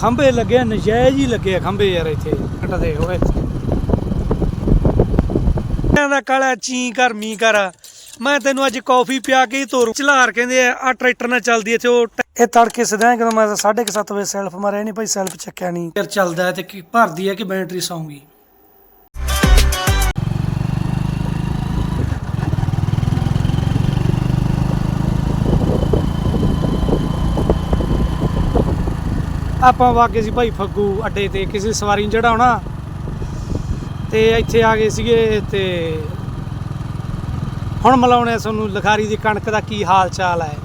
ਖੰਭੇ ਲੱਗੇ ਨਜਾਇਜ਼ ਹੀ ਲੱਗੇ ਖੰਭੇ ਯਾਰ ਇੱਥੇ ਘਟ ਹੋਏ। ਦਾ ਕਾਲਾ ਚੀ ਕਰ ਮੀ ਕਰ। ਮੈਂ ਤੈਨੂੰ ਅੱਜ ਕੌਫੀ ਪਿਆ ਕੇ ਤੋਰ। ਚਲਾਰ ਕਹਿੰਦੇ ਆ ਆ ਟਰੈਕਟਰ ਨਾਲ ਚੱਲਦੀ ਇੱਥੇ, ਉਹ ਇਹ ਤੜਕੇ ਸਦਾ ਜਦੋਂ ਮੈਂ 7:30 ਵਜੇ ਸੈਲਫ, ਮਾਰਿਆ ਨਹੀਂ ਭਾਈ, ਸੈਲਫ ਚੱਕਿਆ ਨਹੀਂ। ਫਿਰ ਚੱਲਦਾ ਤੇ ਕੀ ਭਰਦੀ ਹੈ ਕਿ ਬੈਟਰੀ ਸੌਂਗੀ? ਆਪਾਂ ਵਾਗੇ ਸੀ ਭਾਈ ਫੱਗੂ ਅੱਡੇ ਤੇ, ਕਿਸੇ ਸਵਾਰੀ ਨੂੰ ਚੜਾਉਣਾ ਤੇ ਇੱਥੇ ਆ ਗਏ ਸੀਗੇ ਤੇ ਹੁਣ ਮਿਲਾਉਣੇ ਤੁਹਾਨੂੰ ਲਖਾਰੀ ਦੀ ਕਣਕ ਦਾ ਕੀ ਹਾਲ ਚਾਲ ਹੈ।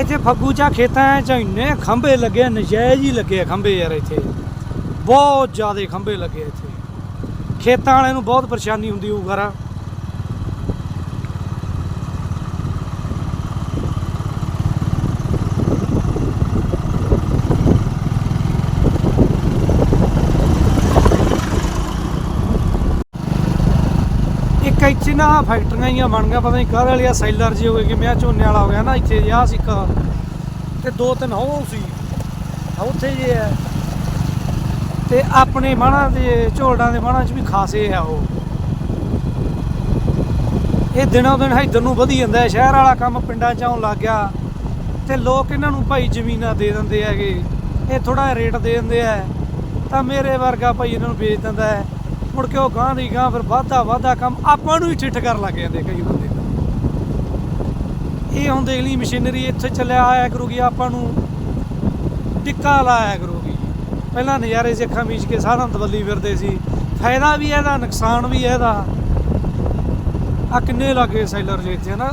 ਇੱਥੇ ਫੱਗੂ ਚਾ ਖੇਤਾਂ 'ਚ ਇੰਨੇ ਖੰਭੇ ਲੱਗੇ ਨਜਾਇਜ਼ ਹੀ ਲੱਗੇ ਖੰਭੇ ਯਾਰ ਇੱਥੇ। ਬਹੁਤ ਜ਼ਿਆਦਾ ਖੰਭੇ ਲੱਗੇ ਇੱਥੇ। ਖੇਤਾਂ ਵਾਲਿਆਂ ਨੂੰ ਬਹੁਤ ਪਰੇਸ਼ਾਨੀ ਹੁੰਦੀ ਹੋਊ ਘਰਾਂ ਇੱਕ ਇੱਥੇ ਨਾ ਫੈਕਟਰੀਆਂ ਹੀ ਬਣ ਗਿਆ ਪਤਾ ਨਹੀਂ ਕਾਹਦੇ ਵਾਲੀਆਂ ਸੈਲਰ ਜੀ ਹੋ ਗਏ ਕਿ ਮੈਂ ਝੋਨੇ ਵਾਲਾ ਹੋ ਗਿਆ ਨਾ, ਇੱਥੇ ਜਿਹਾ ਸੀ ਇੱਕ। ਤੇ ਦੋ ਤਿੰਨ ਹੋ ਸੀ। ਉੱਥੇ ਜੇ ਹੈ ਤੇ ਆਪਣੇ ਮਾਣਾ ਦੇ ਝੋਲਡਾਂ ਦੇ ਮਾਣਾ 'ਚ ਵੀ ਖਾਸੇ ਆ ਉਹ। ਇਹ ਦਿਨੋਂ ਦਿਨ ਇੱਧਰ ਨੂੰ ਵਧੀ ਜਾਂਦਾ ਸ਼ਹਿਰ ਵਾਲਾ ਕੰਮ ਪਿੰਡਾਂ 'ਚ ਆਉਣ ਲੱਗ ਗਿਆ। ਤੇ ਲੋਕ ਇਹਨਾਂ ਨੂੰ ਭਾਈ ਜ਼ਮੀਨਾਂ ਦੇ ਦਿੰਦੇ ਹੈਗੇ। ਇਹ ਥੋੜਾ ਰੇਟ ਦੇ ਦਿੰਦੇ ਆ। ਤਾਂ ਮੇਰੇ ਵਰਗਾ ਭਾਈ ਇਹਨਾਂ ਨੂੰ ਵੇਚ ਦਿੰਦਾ ਹੈ। ਮੁੜ ਕੇ ਉਹ ਗਾਂ ਦੀ ਗਾਂ ਫਿਰ ਵਾਧਾ ਵਾਧਾ ਕੰਮ ਆਪਾਂ ਨੂੰ ਹੀ ਠਿੱਠ ਕਰਨ ਲੱਗ ਜਾਂਦੇ ਕਈ ਬੰਦੇ। ਇਹ ਹੁਣ ਦੇਖ ਲਈ ਮਸ਼ੀਨਰੀ ਇੱਥੇ ਚੱਲਿਆ ਆਇਆ ਕਰੂਗੀ ਆਪਾਂ ਨੂੰ। ਟਿੱਕਾ ਲਾਇਆ ਕਰੂਗੀ ਪਹਿਲਾਂ ਨਜ਼ਾਰੇ ਸੀ ਅੱਖਾਂ ਮੀਚ ਕੇ ਸਾਰਾ ਦਵੱਲੀ ਫਿਰਦੇ ਸੀ। ਫਾਇਦਾ ਵੀ ਇਹਦਾ, ਨੁਕਸਾਨ ਵੀ ਇਹਦਾ। ਆ ਕਿੰਨੇ ਲੱਗੇ ਸੈਲਰ ਜੇ ਇੱਥੇ ਨਾ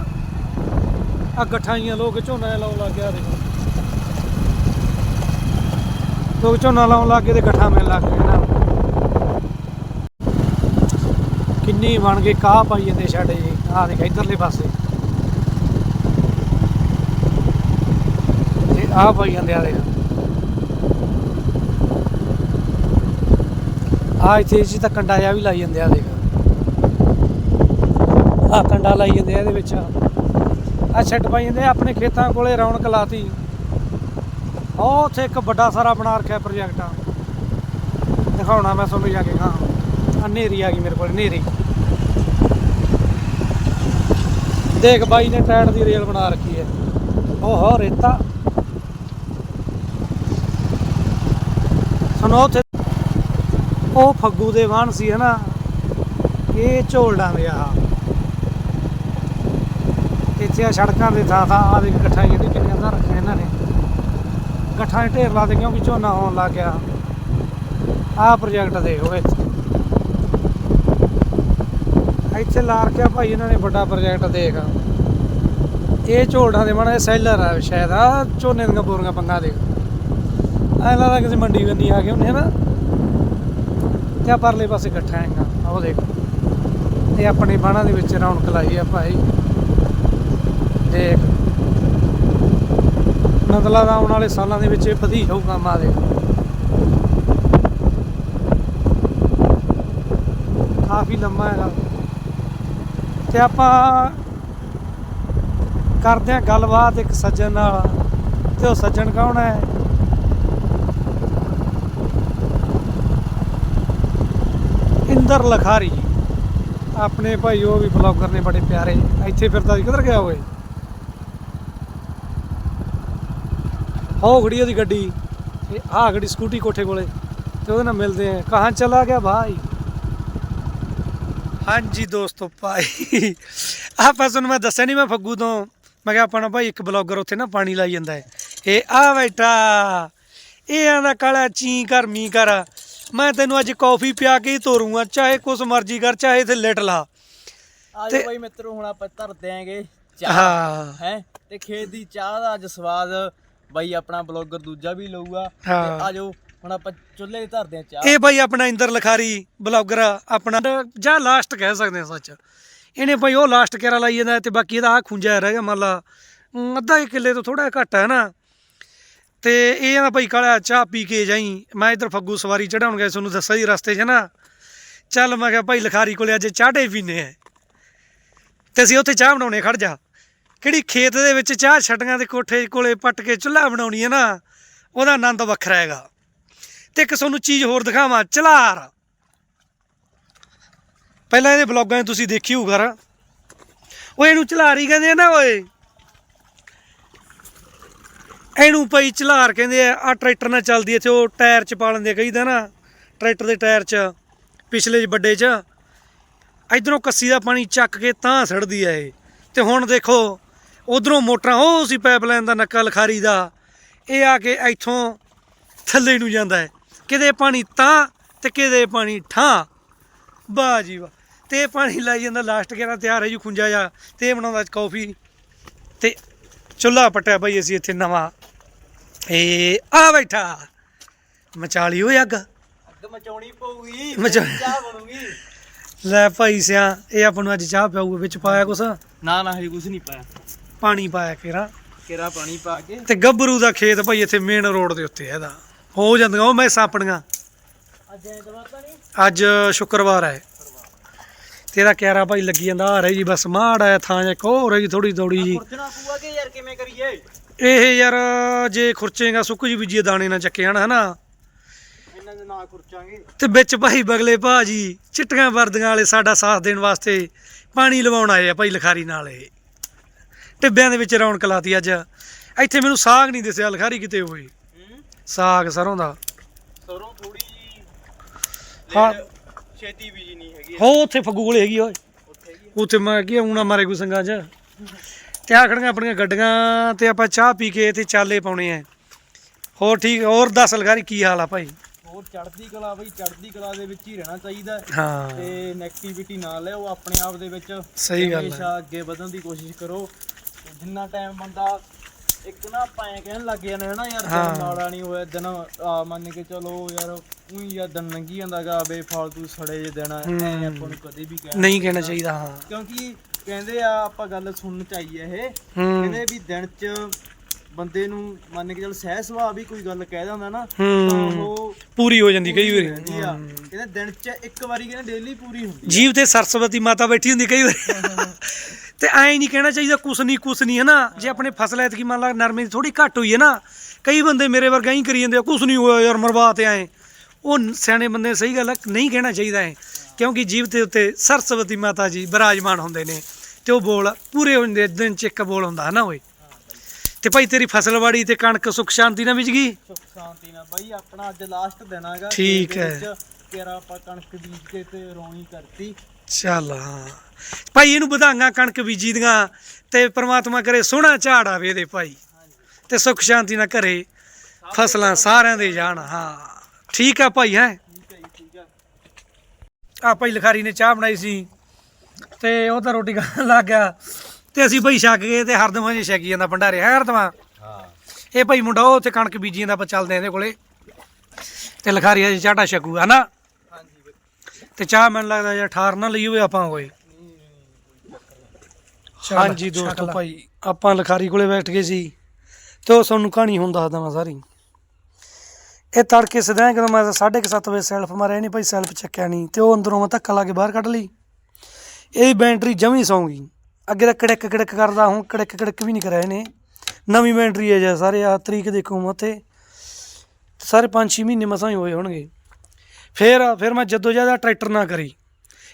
ਆ ਗਠਾਈਆਂ ਲੋਕ ਝੋਨਾ ਲਾਉਣ ਲੱਗ ਗਿਆ ਦੇਖੋ। ਲੋਕ ਝੋਨਾ ਲਾਉਣ ਲੱਗ ਗਏ ਤੇ ਗੱਠਾਂ ਮਿਲਣ ਲੱਗ ਗਏ ਨਾ। ਕਿੰਨੀ ਬਣ ਗਏ ਕਾਹ ਪਾਈ ਜਾਂਦੇ ਛੱਡ ਜੀ। ਆਹ ਦੇਖ, ਇਧਰਲੇ ਪਾਸੇ। ਤੇ ਆਹ ਪਾਈ ਜਾਂਦੇ ਆ ਦੇਖ। ਆ ਇੱਥੇ ਜੀ ਤਾਂ ਕੰਡਾ ਜਿਹਾ ਵੀ ਲਾਈ ਜਾਂਦੇ ਆ ਦੇਖ। ਆ ਕੰਡਾ ਲਾਈ ਜਾਂਦੇ ਆ ਇਹਦੇ ਵਿੱਚ। ਆ ਛੱਡ ਪਾਈ ਜਾਂਦੇ ਆਪਣੇ ਖੇਤਾਂ ਕੋਲੇ ਰੌਣਕ ਲਾਤੀ। ਉਹ ਉੱਥੇ ਇੱਕ ਵੱਡਾ ਸਾਰਾ ਬਣਾ ਰੱਖਿਆ ਪ੍ਰੋਜੈਕਟ ਆ। ਦਿਖਾਉਣਾ ਮੈਂ ਤੁਹਾਨੂੰ ਜਾ ਕੇ, ਹਾਂ। ਆ ਆ ਗਈ ਮੇਰੇ ਕੋਲ, ਹਨੇਰੀ। ਦੇਖ ਬਾਈ ਨੇ ਟਾਇਰ ਦੀ ਰੇਲ ਬਣਾ ਰੱਖੀ ਹੈ। ਓਹੋ ਰੇਤਾ। ਸੁਣੋ ਉੱਥੇ ਉਹ ਫੱਗੂ ਦੇ ਵਾਹਣ ਸੀ, ਹਨਾ? ਇਹ ਝੋਲਡਾਂ ਦੇ ਆ। ਇੱਥੇ ਆ ਸੜਕਾਂ ਦੇ ਥਾਂ ਥਾਂ ਆ ਦੇ ਇਕੱਠਾਂ ਜਿਹੜੀ ਕਿੰਨੀਆਂ ਦਾ ਰੱਖਿਆ ਇਹਨਾਂ ਨੇ। ਇਕੱਠਾਂ ਦੇ ਢੇਰ ਲਾ ਦੇ ਕਿਉਂਕਿ ਝੋਨਾ ਹੋਣ ਲੱਗ ਗਿਆ। ਆਹ ਪ੍ਰੋਜੈਕਟ ਦੇਖੋ ਇੱਥੇ। ਇੱਥੇ ਲਾ ਰੱਖਿਆ ਭਾਈ ਇਹਨਾਂ ਨੇ ਵੱਡਾ ਪ੍ਰੋਜੈਕਟ ਦੇਖ। ਇਹ ਝੋਲਡਾਂ ਦੇ ਬਣਾ ਸੈਲਰ ਆ ਸ਼ਾਇਦ। ਆ ਝੋਨੇ ਦੀਆਂ ਬੋਰੀਆਂ ਪੰਗਾ ਦੇਖ। ਐ ਲੱਗਦਾ ਕਿਸੇ ਮੰਡੀ ਬੰਨੀ ਆ ਗਏ ਉਹਨੇ ਨਾ ਤੇ ਆ? ਪਰਲੇ ਪਾਸੇ ਇਕੱਠਾ ਹੈਗਾ। ਆਹ ਉਹ ਦੇਖ। ਇਹ ਆਪਣੇ ਬਾਣਾ ਦੇ ਵਿੱਚ ਰੌਣਕ ਲਾਈ ਆ ਭਾਈ। ਦੇਖ। ਨਦਲਾ ਦਾ ਆਉਣ ਵਾਲੇ ਸਾਲਾਂ ਦੇ ਵਿੱਚ ਇਹ ਵਧੀ ਜਾਊ ਕੰਮ ਦੇ ਕਾਫੀ ਲੰਮਾ ਹੈਗਾ। ਤੇ ਆਪਾਂ ਕਰਦੇ ਆ ਗੱਲਬਾਤ ਇੱਕ ਸੱਜਣ ਨਾਲ। ਤੇ ਉਹ ਸੱਜਣ ਕੌਣ ਹੈ? ਇੰਦਰ ਲਖਾਰੀ ਆਪਣੇ ਭਾਈ ਉਹ ਵੀ ਬਲੌਗਰ ਨੇ ਬੜੇ ਪਿਆਰੇ। ਇੱਥੇ ਫਿਰਦਾ ਸੀ, ਕਿੱਧਰ ਗਿਆ ਓਏ? ਹੋ ਖੜੀ ਉਹਦੀ ਗੱਡੀ। ਤੇ ਆਹ ਖੜੀ ਸਕੂਟੀ ਕੋਠੇ ਕੋਲੇ। ਤੇ ਉਹਦੇ ਨਾਲ ਮਿਲਦੇ ਆ। ਕਹਾਂ ਚਲਾ ਗਿਆ ਭਾਈ? ਹਾਂਜੀ ਦੋਸਤੋ, ਭਾਈ। ਆਪਾਂ ਤੁਹਾਨੂੰ ਮੈਂ ਦੱਸਿਆ ਨਹੀਂ ਮੈਂ ਫੱਗੂ ਤੋਂ। ਮੈਂ ਕਿਹਾ ਆਪਣਾ ਭਾਈ ਇੱਕ ਬਲੌਗਰ ਉੱਥੇ ਨਾ ਪਾਣੀ ਲਾਈ ਜਾਂਦਾ ਹੈ। ਇਹ ਆ ਬੈਠਾ। ਇਹ ਆਂਦਾ ਕਾਲਾ ਚੀ ਕਰ ਮੀ ਕਰ। ਮੈਂ ਤੈਨੂੰ ਅੱਜ ਕੌਫੀ ਪਿਆ ਕੇ ਹੀ ਤੋਰੂੰਗਾ ਚਾਹੇ ਕੁਛ ਮਰਜ਼ੀ ਕਰ ਚਾਹੇ ਇੱਥੇ ਲੇਟ ਲਾ। ਆਜੋ ਤੇ- ਬਾਈ ਮਿੱਤਰੋ ਹੁਣ ਆਪਾਂ ਧਰ ਦਿਆਂਗੇ ਹਾਂ। ਚਾਹ ਹੈ। ਤੇ ਖੇਤ ਦੀ ਚਾਹ ਦਾ ਅੱਜ ਸਵਾਦ ਬਾਈ ਆਪਣਾ ਬਲੌਗਰ ਦੂਜਾ ਵੀ ਲਊਗਾ। ਹਾਂ। ਤੇ ਆਜੋ ਹੁਣ ਆਪਾਂ ਚੁੱਲ੍ਹੇ ਤੇ ਧਰਦੇ ਆ ਚਾਹ। ਇਹ ਭਾਈ ਆਪਣਾ ਇੰਦਰ ਲਖਾਰੀ ਬਲੌਗਰ ਆਪਣਾ ਜਾਂ ਲਾਸਟ ਕਹਿ ਸਕਦੇ ਆ ਸੱਚ। ਇਹਨੇ ਭਾਈ ਉਹ ਲਾਸਟ ਕੇਰਾ ਲਾਈ ਜਾਂਦਾ ਤੇ ਬਾਕੀ ਇਹਦਾ ਆ ਖੁੰਝਾ ਰਹਿ ਗਿਆ ਮੰਨ ਲਾ। ਅਮ, ਅੱਧਾ ਕੁ ਕਿੱਲੇ ਤੋਂ ਥੋੜਾ ਘੱਟ ਹੈ ਨਾ। ਤੇ ਇਹ ਆ ਭਾਈ ਕਾਲਿਆ ਚਾਹ ਪੀ ਕੇ ਜਾਈ। ਮੈਂ ਇਧਰ ਫੱਗੂ ਸਵਾਰੀ ਚੜਾਉਣ ਗਿਆ ਤੁਹਾਨੂੰ ਦੱਸਿਆ ਜੀ ਰਸਤੇ 'ਚ ਨਾ। ਚੱਲ ਮੈਂ ਕਿਹਾ ਭਾਈ ਲਖਾਰੀ ਕੋਲੇ ਅੱਜ ਚਾਹਡੇ ਪੀਨੇ ਆ। ਤੇ ਅਸੀਂ ਉੱਥੇ ਚਾਹ ਬਣਾਉਣੇ ਖੜ ਜਾ। ਕਿਹੜੀ ਖੇਤ ਦੇ ਵਿੱਚ ਚਾਹ ਛਟੀਆਂ ਦੇ ਕੋਠੇ ਕੋਲੇ ਪੱਟ ਕੇ ਚੁੱਲ੍ਹਾ ਬਣਾਉਣੀ ਹੈ ਨਾ, ਉਹਦਾ ਆਨੰਦ ਵੱਖਰਾ ਹੈਗਾ। ਤੇ ਇੱਕ ਤੁਹਾਨੂੰ ਚੀਜ਼ ਹੋਰ ਦਿਖਾਵਾਂ, ਚਲਾਰ। ਪਹਿਲਾਂ ਇਹਦੇ ਬਲੌਗਾਂ 'ਚ ਤੁਸੀਂ ਦੇਖੀ ਹੋਊਗਾ ਉਹ ਇਹਨੂੰ ਚਲਾਰ ਹੀ ਕਹਿੰਦੇ ਆ ਨਾ ਓਏ। ਇਹਨੂੰ ਭਾਈ ਚਲਾਰ ਕਹਿੰਦੇ ਆ ਆ ਟਰੈਕਟਰ ਨਾਲ ਚੱਲਦੀ ਇੱਥੇ ਉਹ ਟਾਇਰ ਚ ਪਾ ਲੈਂਦੇ ਆ ਕਹੀਦਾ ਨਾ ਟਰੈਕਟਰ ਦੇ ਟਾਇਰ ਚ, ਪਿਛਲੇ ਵੱਡੇ ਚ। ਇਧਰੋਂ ਕੱਸੀ ਦਾ ਪਾਣੀ ਚੱਕ ਕੇ ਤਾਂ ਸੜਦੀ ਆ ਇਹ। ਤੇ ਹੁਣ ਦੇਖੋ, ਉਧਰੋਂ ਮੋਟਰਾਂ, ਉਹ ਸੀ ਪਾਈਪਲਾਈਨ ਦਾ ਨੱਕਾ ਲਖਾਰੀ ਦਾ। ਇਹ ਆ ਕੇ ਇੱਥੋਂ ਥੱਲੇ ਨੂੰ ਜਾਂਦਾ ਹੈ। ਕਿਤੇ ਪਾਣੀ ਤਾਂ ਤੇ ਕਿਤੇ ਪਾਣੀ ਠਾਂ। ਵਾਹ ਜੀ ਵਾਹ। ਤੇ ਇਹ ਪਾਣੀ ਲਾਈ ਜਾਂਦਾ ਲਾਸਟ ਕਿਹੜਾ ਤਿਆਰ ਹੈ ਜੀ ਖੁੰਜਾ ਜਾ ਤੇ ਇਹ ਬਣਾਉਂਦਾ ਕਾਫੀ ਤੇ ਚੁੱਲ੍ਹਾ ਪਟਿਆ ਭਾਈ ਅਸੀਂ ਇੱਥੇ ਨਵਾਂ। ਇਹ ਆ ਬੈਠਾ। ਮਚਾਲੀ ਹੋਈ ਅੱਗ। ਅੱਗ ਮਚਾਉਣੀ ਪਊਗੀ ਮਚਾ- ਚਾਹ ਬਣੂਗੀ। ਲੈ ਭਾਈ ਸਿਆ ਇਹ ਆਪਾਂ ਨੂੰ ਅੱਜ ਚਾਹ ਪਿਆਊਗਾ ਵਿੱਚ ਪਾਇਆ ਕੁਛ? ਨਾ ਨਾ ਹਜੇ ਕੁਝ ਨਹੀਂ ਪਾਇਆ। ਪਾਣੀ ਪਾਇਆ ਕਿਰਾ। ਕਿਰਾ ਪਾਣੀ ਪਾ ਕੇ। ਤੇ ਗੱਭਰੂ ਦਾ ਖੇਤ ਭਾਈ ਇੱਥੇ ਮੇਨ ਰੋਡ ਦੇ ਉੱਤੇ ਹੈ ਇਹਦਾ। ਹੋ ਜਾਂਦੀਆਂ ਉਹ ਮੈਸਾਂ ਆਪਣੀਆਂ। ਅੱਜ ਐਤਵਾਰ ਤਾਂ ਨਹੀਂ? ਅੱਜ ਸ਼ੁੱਕਰਵਾਰ ਹੈ ਤੇਰਾ ਕਿਆਰਾ ਭਾਈ ਲੱਗੀ ਜਾਂਦਾ ਆ ਰਹੀ ਜੀ ਬਸ ਮਾੜ ਥਾਂ ਜੇ ਕੋ ਰਹੀ ਥੋੜੀ ਥੋੜੀ ਜੀ। ਖੁਰਚਣਾ ਪੂਆ ਕੇ ਯਾਰ ਕਿਵੇਂ ਕਰੀਏ? ਇਹ ਯਾਰ ਜੇ ਖੁਰਚੇਗਾ ਸੁੱਕ ਜੀ ਬੀਜੀਏ ਦਾਣੇ ਨਾ ਚੱਕੇ ਹਨਾ ਹਨਾ? ਇਹਨਾਂ ਦੇ ਨਾਂ ਖੁਰਚਾਂਗੇ। ਤੇ ਵਿੱਚ ਭਾਈ ਬਗਲੇ ਭਾਜੀ ਚਿੱਟੀਆਂ ਵਰਦੀਆਂ ਵਾਲੇ ਸਾਡਾ ਸਾਥ ਦੇਣ ਵਾਸਤੇ ਪਾਣੀ ਲਵਾਉਣ ਆਏ ਆ ਭਾਈ ਲਖਾਰੀ ਨਾਲ ਇਹ। ਟਿੱਬਿਆਂ ਦੇ ਵਿੱਚ ਰੌਣਕ ਲਾਤੀ ਅੱਜ। ਇੱਥੇ ਮੈਨੂੰ ਸਾਗ ਨਹੀਂ ਦਿਸਿਆ ਲਖਾਰੀ ਕਿਤੇ ਹੋਈ ਸਾਗ ਸਰੋਂ ਦਾ। ਸਰੋਂ ਥੋੜੀ ਜੀ ਹਾਂ। ਛੇਤੀ ਬੀਜੀ ਨਹੀਂ ਹੈਗੀ ਹੋ ਉੱਥੇ ਫਗੂਲ ਹੈਗੀ ਓਏ। ਉੱਥੇ ਮੈਂ ਕੀ ਆਉਣਾ ਮਾਰੇ ਕੋਈ ਸੰਗਾਂ 'ਚ। ਤੇ ਆ ਖੜੀਆਂ ਆਪਣੀਆਂ ਗੱਡੀਆਂ ਤੇ ਆਪਾਂ ਚਾਹ ਪੀ ਕੇ ਤੇ ਚਾਲੇ ਪਾਉਣੇ ਆ। ਹੋਰ ਠੀਕ ਹੋਰ ਦੱਸ ਲਖਾਰੀ ਕੀ ਹਾਲ ਆ ਭਾਈ? ਹੋਰ ਚੜ੍ਹਦੀ ਕਲਾ ਬਈ ਚੜ੍ਹਦੀ ਕਲਾ ਦੇ ਵਿੱਚ ਹੀ ਰਹਿਣਾ ਚਾਹੀਦਾ। ਹੈ। ਤੇ ਨੈਗੇਟਿਵਿਟੀ ਨਾ ਲਿਓ ਆਪਣੇ ਆਪ ਦੇ ਵਿੱਚ। ਸਹੀ ਗੱਲ ਹੈ ਹਮੇਸ਼ਾ ਅੱਗੇ ਵਧਣ ਦੀ ਕੋਸ਼ਿਸ਼ ਕਰੋ। ਜਿੰਨਾ ਟਾਈਮ ਬੰਦਾ ਇੱਕ ਨਾ ਐਂ ਕਹਿਣ ਲੱਗ ਜਾਂਦੇ ਹਨਾ ਯਾਰ। ਦਿਨ ਮਾੜਾ ਨਹੀਂ ਹੋਇਆ ਦਿਨ ਆ ਮੰਨ ਕੇ ਚਲੋ ਯਾਰ ਉਹੀ ਯਾਰ ਦਿਨ ਲੰਘੀ ਜਾਂਦਾਗਾ ਬੇਫਾਲਤੂ ਸੜੇ ਜੇ ਦਿਨ ਐ। ਆਪਾਂ ਨੂੰ ਕਦੇ ਵੀ ਕਹਿ ਨਹੀਂ ਕਹਿਣਾ ਚਾਹੀਦਾ ਹਾਂ। ਕਿਉਂਕਿ ਕਹਿੰਦੇ ਆ ਆਪਾਂ ਗੱਲ ਸੁਣਨ ਚ ਆਈ ਹੈ ਇਹ। ਹੂੰ। ਕਹਿੰਦੇ ਵੀ ਦਿਨ ਚ ਬੰਦੇ ਨੂੰ ਮੰਨ ਕੇ ਚੱਲ ਸਹਿ ਸੁਭਾਅ ਵੀ ਕੋਈ ਗੱਲ ਕਹਿ ਦਿੰਦਾ ਨਾ ਤਾਂ ਹੂੰ ਉਹ ਪੂਰੀ ਹੋ ਜਾਂਦੀ ਕਈ ਵਾਰੀ। ਆ। ਕਹਿੰਦੇ ਦਿਨ ਚ ਇੱਕ ਵਾਰੀ ਕਹਿੰਦੇ ਡੇਲੀ ਪੂਰੀ ਹੁੰਦੀ ਜੀਵ ਤੇ ਸਰਸਵਤੀ ਮਾਤਾ ਬੈਠੀ ਹੁੰਦੀ ਕਈ ਵਾਰੀ। ਤੇ ਐਂ ਨਹੀਂ ਕਹਿਣਾ ਚਾਹੀਦਾ ਕੁਛ ਨਹੀਂ ਕੁਛ ਨਹੀਂ ਹਨਾ? ਜੇ ਆਪਣੇ ਫਸਲ ਐਤਕੀ ਮੰਨ ਲਾ ਨਰਮੇ ਦੀ ਥੋੜੀ ਘੱਟ ਹੋਈ ਹੈ ਨਾ ਕਈ ਬੰਦੇ ਮੇਰੇ ਵਰਗਾ ਹੀ ਕਰੀ ਜਾਂਦੇ ਆ ਕੁਛ ਨਹੀਂ ਹੋਇਆ ਯਾਰ ਮਰਵਾ ਤੇ ਐ ਉਹ ਸਿਆਣੇ ਬੰਦੇ ਸਹੀ ਗੱਲ ਨਹੀਂ ਕਹਿਣਾ ਚਾਹੀਦਾ ਐ। ਕਿਉਂਕਿ ਜੀਵ ਤੇ ਉੱਤੇ ਸਰਸਵਤੀ ਮਾਤਾ ਜੀ ਬਿਰਾਜਮਾਨ ਹੁੰਦੇ ਨੇ। ਤੇ ਉਹ ਬੋਲ ਪੂਰੇ ਹੁੰਦੇ ਦਿਨ ਚ ਇੱਕ ਬੋਲ ਹੁੰਦਾ ਹਨਾ ਓਏ? ਤੇ ਭਾਈ ਤੇਰੀ ਫਸਲਵਾੜੀ ਤੇ ਕਣਕ ਸੁਖ ਸ਼ਾਂਤੀ ਨਾਲ ਵਿਚ ਗਈ? ਸੁੱਖ ਸ਼ਾਂਤੀ ਨਾਲ। ਬਾਈ ਆਪਣਾ ਅੱਜ ਲਾਸਟ ਦਿਨ ਹੈਗਾ ਠੀਕ ਹੈ। ਤੇਰਾ ਆਪਾਂ ਕਣਕ ਬੀਜ ਕੇ ਤੇ ਰੌਣੀ ਕਰਤੀ। ਚੱਲ ਹਾਂ। ਭਾਈ ਇਹਨੂੰ ਵਧਾਈਆਂ ਕਣਕ ਬੀਜੀ ਦੀਆਂ ਤੇ ਪ੍ਰਮਾਤਮਾ ਕਰੇ ਸੋਹਣਾ ਝਾੜ ਆਵੇ ਇਹਦੇ ਭਾਈ। ਤੇ ਸੁਖ ਸ਼ਾਂਤੀ ਨਾਲ ਘਰੇ ਫਸਲਾਂ ਸਾਰਿਆਂ ਦੇ ਜਾਣ ਹਾਂ। ਠੀਕ ਆ ਭਾਈ ਹੈ। ਆ ਭਾਈ ਲਖਾਰੀ ਨੇ ਚਾਹ ਬਣਾਈ ਸੀ। ਤੇ ਉਹ ਤਾਂ ਰੋਟੀ ਖਾਣ ਲੱਗ ਗਿਆ। ਤੇ ਅਸੀਂ ਭਾਈ ਛਕ ਗਏ ਤੇ ਹਰਦਮਾਂ ਜੇ ਛਕੀ ਜਾਂਦਾ ਭੰਡਾਰੇ ਹੈ ਹਰਦਮਾਂ? ਹਾਂ। ਇਹ ਭਾਈ ਮੁੰਡਾ ਉਹ ਉੱਥੇ ਕਣਕ ਬੀਜੀ ਜਾਂਦਾ ਆਪਾਂ ਚੱਲਦੇ ਆਂ ਇਹਦੇ ਕੋਲੇ। ਤੇ ਲਖਾਰੀ ਅਜੇ ਚਾਟਾ ਛਕੂ ਹਨਾ ਤੇ ਚਾਹ ਮੈਨੂੰ ਲੱਗਦਾ ਜੇ ਠਾਰ ਨਾ ਲਈ ਹੋਵੇ ਆਪਾਂ ਕੋਈ। ਹਾਂਜੀ ਦੋਸਤੋ ਭਾਈ ਆਪਾਂ ਲਖਾਰੀ ਕੋਲੇ ਬੈਠ ਗਏ ਸੀ। ਤੇ ਉਹ ਤੁਹਾਨੂੰ ਕਹਾਣੀ ਹੁਣ ਦੱਸਦਾ ਮੈਂ ਸਾਰੀ। ਇਹ ਤੜਕੇ ਸਦਾਂ ਜਦੋਂ ਮੈਂ 7:30 ਵਜੇ ਸੈਲਫ ਮਾਰਿਆ ਨਹੀਂ ਭਾਈ ਸੈਲਫ ਚੱਕਿਆ ਨਹੀਂ ਤੇ ਉਹ ਅੰਦਰੋਂ ਮੈਂ ਧੱਕਾ ਲਾ ਕੇ ਬਾਹਰ ਕੱਢ ਲਈ। ਇਹ ਬੈਟਰੀ ਜਮੀ ਸੌਂ ਗਈ। ਅੱਗੇ ਤਾਂ ਕੜਕ ਕੜਕ ਕਰਦਾ ਹੁਣ, ਕੜਕ ਕੜਕ ਵੀ ਨਹੀਂ ਕਰਿਆ ਇਹਨੇ। ਨਵੀਂ ਬੈਟਰੀ ਹੈ ਜੀ ਸਾਰੇ ਆ ਤਰੀਕ ਦੇਖੋ ਮੈਂ ਉੱਥੇ। ਸਾਰੇ 5-6 ਮਹੀਨੇ ਮਸਾਂ ਹੀ ਹੋਏ ਹੋਣਗੇ। ਫਿਰ ਫਿਰ ਮੈਂ ਜਦੋਂ ਜ਼ਿਆਦਾ ਟਰੈਕਟਰ ਨਾ ਕਰੀ,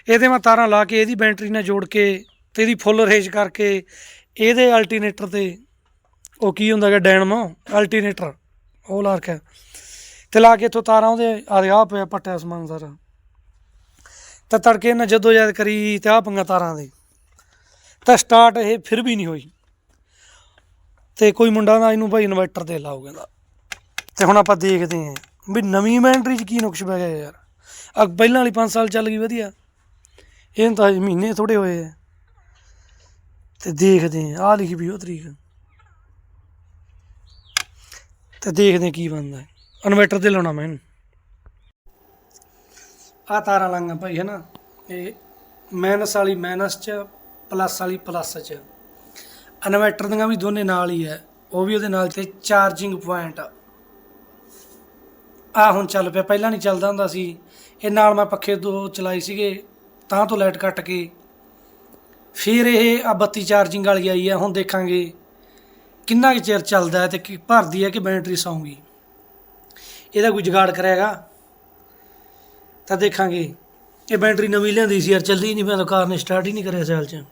ਇਹਦੇ ਮੈਂ ਤਾਰਾਂ ਲਾ ਕੇ ਇਹਦੀ ਬੈਟਰੀ ਨਾਲ ਜੋੜ ਕੇ ਤੇ ਇਹਦੀ ਫੁੱਲ ਰੇਜ ਕਰਕੇ ਇਹਦੇ ਅਲਟਰਨੇਟਰ ਤੇ, ਉਹ ਕੀ ਹੁੰਦਾ ਹੈ ਡਾਇਨਮੋ ਅਲਟਰਨੇਟਰ ਉਹ ਲਾ ਰੱਖਿਆ। ਤੇ ਲਾ ਕੇ ਇੱਥੋਂ ਤਾਰਾਂ ਉਹਦੇ ਆ ਆ ਪਿਆ, ਪੱਟਿਆ ਸਮਾਨ ਸਾਰਾ। ਤਾਂ ਤੜਕੇ ਨਾਲ ਜਦੋਂ ਯਾਦ ਕਰੀ ਤੇ ਆ ਪੰਗਾ ਤਾਰਾਂ ਦੇ। ਤਾਂ ਸਟਾਰਟ ਇਹ ਫਿਰ ਵੀ ਨਹੀਂ ਹੋਈ। ਤੇ ਕੋਈ ਮੁੰਡਾ ਨਾ ਇਹਨੂੰ ਭਾਈ ਇਨਵਰਟਰ ਤੇ ਲਾਓ ਕਹਿੰਦਾ। ਤੇ ਹੁਣ ਆਪਾਂ ਦੇਖਦੇ ਆਂ ਵੀ ਨਵੀਂ ਬੈਟਰੀ 'ਚ ਕੀ ਨੁਕਸ ਪੈ ਗਿਆ ਯਾਰ। ਆ ਪਹਿਲਾਂ ਵਾਲੀ 5 ਸਾਲ ਚੱਲ ਗਈ ਵਧੀਆ। ਇਹਨੂੰ ਤਾਂ ਮਹੀਨੇ ਥੋੜੇ ਹੋਏ ਆ। ਤੇ ਦੇਖਦੇ ਆਂ ਆ ਲਿਖੀ ਵੀ ਉਹ ਤਰੀਕ। ਤੇ ਦੇਖਦੇ ਕੀ ਬਣਦਾ। ਹੈ ਇਨਵਰਟਰ ਤੇ ਲਾਉਣਾ ਮੈਂ ਇਹਨੂੰ। ਆ ਤਾਰਾਂ ਲਾਂਗਾ ਭਾਈ ਹੈ ਨਾ ਇਹ ਮਾਈਨਸ ਵਾਲੀ ਮਾਈਨਸ ਚ ਪਲੱਸ ਵਾਲੀ ਪਲੱਸ ਚ। ਇਨਵਰਟਰ ਦੀਆਂ ਵੀ ਦੋਨੇ ਨਾਲ ਹੀ ਹੈ। ਉਹ ਵੀ ਉਹਦੇ ਨਾਲ ਤੇ ਚਾਰਜਿੰਗ ਪੁਆਇੰਟ ਆ। ਹੁਣ ਚੱਲ ਪਿਆ। ਪਹਿਲਾਂ ਨਹੀਂ ਚੱਲਦਾ ਹੁੰਦਾ ਸੀ। ਇਹ ਨਾਲ ਮੈਂ ਪੱਖੇ ਦੋ ਚਲਾਏ ਸੀਗੇ, ਤਾਂ ਤੋਂ ਲਾਈਟ ਕੱਟ ਕੇ। ਫਿਰ ਇਹ ਆ ਬੱਤੀ ਚਾਰਜਿੰਗ ਵਾਲੀ ਆਈ ਆ ਹੁਣ ਦੇਖਾਂਗੇ ਕਿੰਨਾ ਕੁ ਚਿਰ ਚੱਲਦਾ ਹੈ ਤੇ ਕੀ ਭਰਦੀ ਹੈ ਕਿ ਬੈਟਰੀ ਸੌਂਗੀ। ਇਹਦਾ ਕੋਈ ਜੁਗਾੜ ਕਰਿਆਗਾ ਤਾਂ ਦੇਖਾਂਗੇ। ਇਹ ਬੈਟਰੀ ਨਵੀਂ ਲਿਆਂਦੀ ਸੀ ਯਾਰ, ਚੱਲਦੀ ਨਹੀਂ, ਮੈਂ ਤਾਂ ਕਾਰ ਨੇ ਸਟਾਰਟ ਹੀ ਨਹੀਂ ਕਰਿਆ ਸਾਲ ਚ।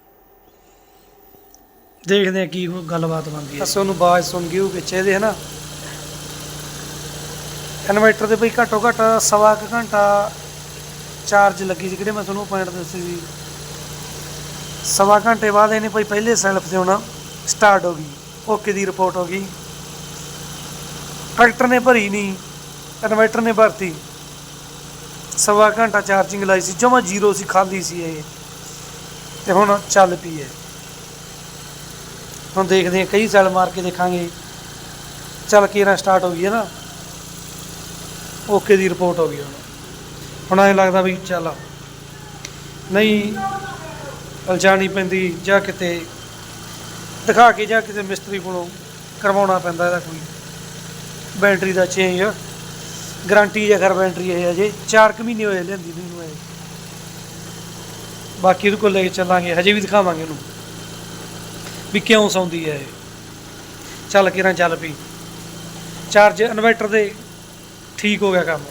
ਦੇਖਦੇ ਆ ਕੀ ਗੱਲਬਾਤ ਬਣਦੀ ਹੈ। ਅਸੋਂ ਨੂੰ ਆਵਾਜ਼ ਸੁਣ ਗਈ, ਉਹ ਵਿੱਚ ਇਹਦੇ, ਹਨਾ? ਇਨਵਰਟਰ ਦੇ ਬਈ ਘੱਟੋ ਘੱਟ ਸਵਾ ਕੁ ਘੰਟਾ ਚਾਰਜ ਲੱਗੀ ਸੀ, ਕਿਹੜੇ ਮੈਂ ਤੁਹਾਨੂੰ ਪੁਆਇੰਟ ਦੱਸੇ ਸੀ। ਸਵਾ ਘੰਟੇ ਬਾਅਦ ਇਹਨੇ ਭਾਈ ਪਹਿਲੇ ਸੈਲਫ ਤੇ ਆਉਣਾ ਸਟਾਰਟ ਹੋ ਗਈ ਓਕੇ ਦੀ ਰਿਪੋਰਟ ਹੋ ਗਈ। ਟਰੈਕਟਰ ਨੇ ਭਰੀ ਨਹੀਂ, ਇਨਵਰਟਰ ਨੇ ਭਰਤੀ। ਸਵਾ ਘੰਟਾ ਚਾਰਜਿੰਗ ਲਾਈ ਸੀ, ਜਮਾ ਜ਼ੀਰੋ ਸੀ ਖਾਲੀ ਸੀ ਇਹ। ਤੇ ਹੁਣ ਚੱਲ ਪਈ ਹੈ। ਹੁਣ ਦੇਖਦੇ ਹਾਂ, ਕਈ ਸੈਲ ਮਾਰ ਕੇ ਦੇਖਾਂਗੇ। ਚੱਲ ਕੇ ਨਾ ਸਟਾਰਟ ਹੋ ਗਈ ਹੈ ਨਾ। ਓਕੇ ਦੀ ਰਿਪੋਰਟ ਹੋ ਗਈ ਹੁਣ। ਹੁਣ ਐਂ ਲੱਗਦਾ ਵੀ ਚੱਲ ਨਹੀਂ ਅਲਝਾਣੀ ਪੈਂਦੀ ਜਾਂ ਕਿਤੇ, ਦਿਖਾ ਕੇ ਜਾਂ ਕਿਸੇ ਮਿਸਤਰੀ ਕੋਲੋਂ ਕਰਵਾਉਣਾ ਪੈਂਦਾ ਇਹਦਾ ਕੋਈ। ਬੈਟਰੀ ਦਾ ਚੇਂਜ ਗਾਰੰਟੀ ਜੇ ਕਰ ਬੈਟਰੀ ਇਹ ਅਜੇ 4 ਕੁ ਮਹੀਨੇ ਹੋਏ ਲੈਂਦੀ ਨੂੰ ਇਹਨੂੰ ਇਹ ਬਾਕੀ ਇਹਦੇ ਕੋਲ ਲੈ ਕੇ ਚੱਲਾਂਗੇ, ਹਜੇ ਵੀ ਦਿਖਾਵਾਂਗੇ ਇਹਨੂੰ ਵੀ ਕਿਉਂ ਸੌਂਦੀ ਹੈ ਇਹ। ਚੱਲ ਕੇ ਨਾ ਚੱਲ ਪਈ। ਚਾਰਜ ਇਨਵਰਟਰ ਦੇ ਠੀਕ ਹੋ ਗਿਆ ਕੰਮ।